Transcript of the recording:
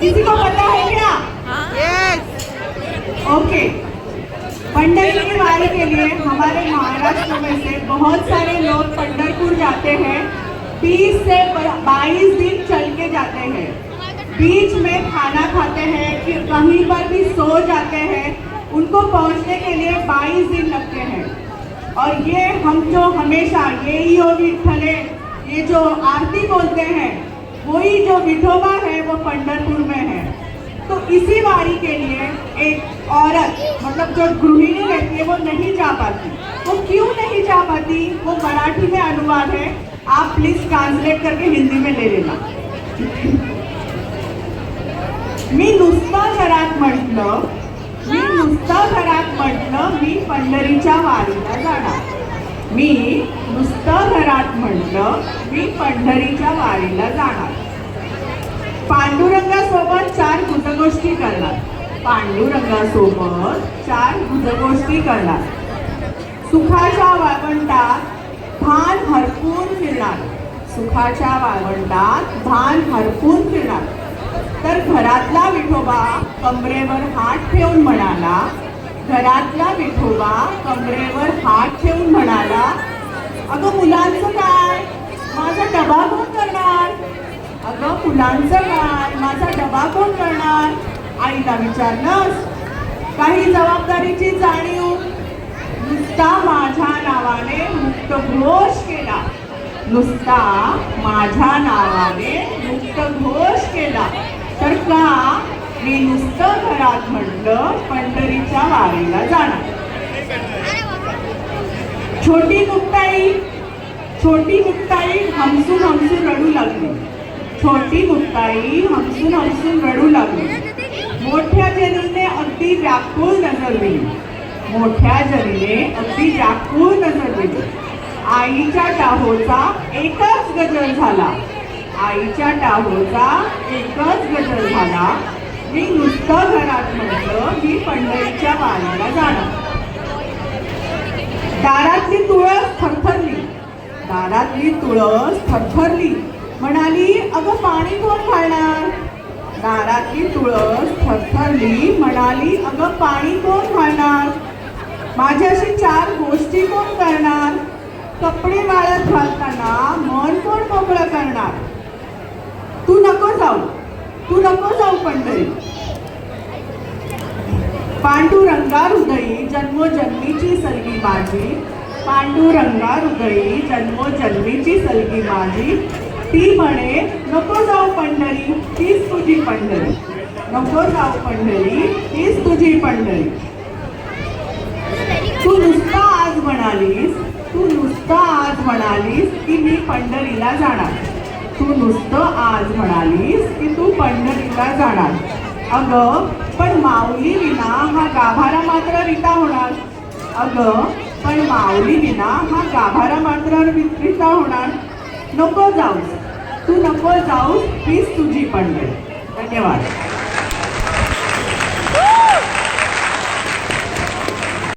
किसी को पता है क्या? यस ओके पंडरी की वारी के लिए हमारे महाराष्ट्र में से बहुत सारे लोग पंडरपुर जाते हैं। 20 से 22 दिन चल के जाते हैं। बीच में खाना खाते हैं कि कहीं पर भी सो जाते हैं। उनको पहुँचने के लिए 22 दिन लगते हैं। और ये हम जो हमेशा ये ही हो विठ्ठले ये जो आरती बोलते हैं वही जो विठोबा है वो पंडरपुर इसी वारी के लिए एक औरत मतलब जो गृहिणी रहती है वो नहीं जा पाती। वो क्यों नहीं जा पाती? वो मराठी में अनुवाद है। आप प्लीज ट्रांसलेट करके हिंदी में ले लेना। मी नुसतं घरात म्हटलं मी नुसतं घरात म्हटलं मी पंढरीच्या वारीला जाणार. मी नुसतं घरात म्हटलं मी पंढरीच्या वारीला जाणार. पांडुरंगासोबत चार गुजगोष्टी करणार. पांडुरंगासोबत चार गुजगोष्टी करणार. सुखाच्या वाळवंटात भान हरपून फिरणार. सुखाच्या वाळवंटात भान हरपून फिरणार. तर घरातला विठोबा कमरेवर हात ठेवून म्हणाला घरातला विठोबा कमरेवर हात ठेवून म्हणाला अगं मुलांचं काय? माझा डबा कोण करणार? अगं मुलांचं काय? माझा डबा कोण करणार? आईला विचारलंस? काही जबाबदारीची जाणीव? नुसता माझ्या नावाने मुक्त घोष केला. नुसता माझ्या नावाने मुक्त घोष केला. तर का? मी नुसतं घरात म्हटलं पंढरीच्या वारीला जाणार. छोटी मुक्ताई छोटी मुक्ताई हमसून हमसून रडू लागली. छोटी मुक्ताई हमसून हमसून रडू लागली. मोठ्या जरीने अगदी व्याकुळ नजर दिली. मोठ्या जरीने अगदी व्याकुळ नजर दिली. आईच्या टाहोचा एकच गजर झाला. आईच्या टाहोचा एकच गजर झाला. मी नुसतं घरात म्हटलं मी पंढरीच्या वारीला जाणार. दारातली तुळस थरथरली. दारातली तुळस थरथरली. म्हणाली अगं पाणी कोण घालणार? दारातली तुळस थरथरली. म्हणाली अगं पाणी कोण घालणार? माझ्याशी चार गोष्टी कोण करणार? कपडे वाळत घालताना मन कोण मोकळं करणार? तू नको जाऊ तू नको जाऊ पंढरी. पांडुरंगा हृदयी जन्मोजन्मीची सलगी माझी पांडुरंगा हृदयी जन्मोजन्मीची सलगी माझी ती म्हणे नको जाऊ पंढरी तीच तुझी पंढरी. नको जाऊ पंढरी तीच तुझी पंढरी. तू नुसता आज म्हणालीस तू नुसतं आज म्हणालीस की मी पंढरीला जाणार. तू नुसतं आज म्हणालीस की तू पंढरीला जाणार. अगं पण माऊली विना हा गाभारा मात्र रिता होणार. अगं पण माऊली विना हा गाभारा मात्र रिता होणार. नको जाऊस. तू नको जाऊस हीच तुझी पंढरी धन्यवाद.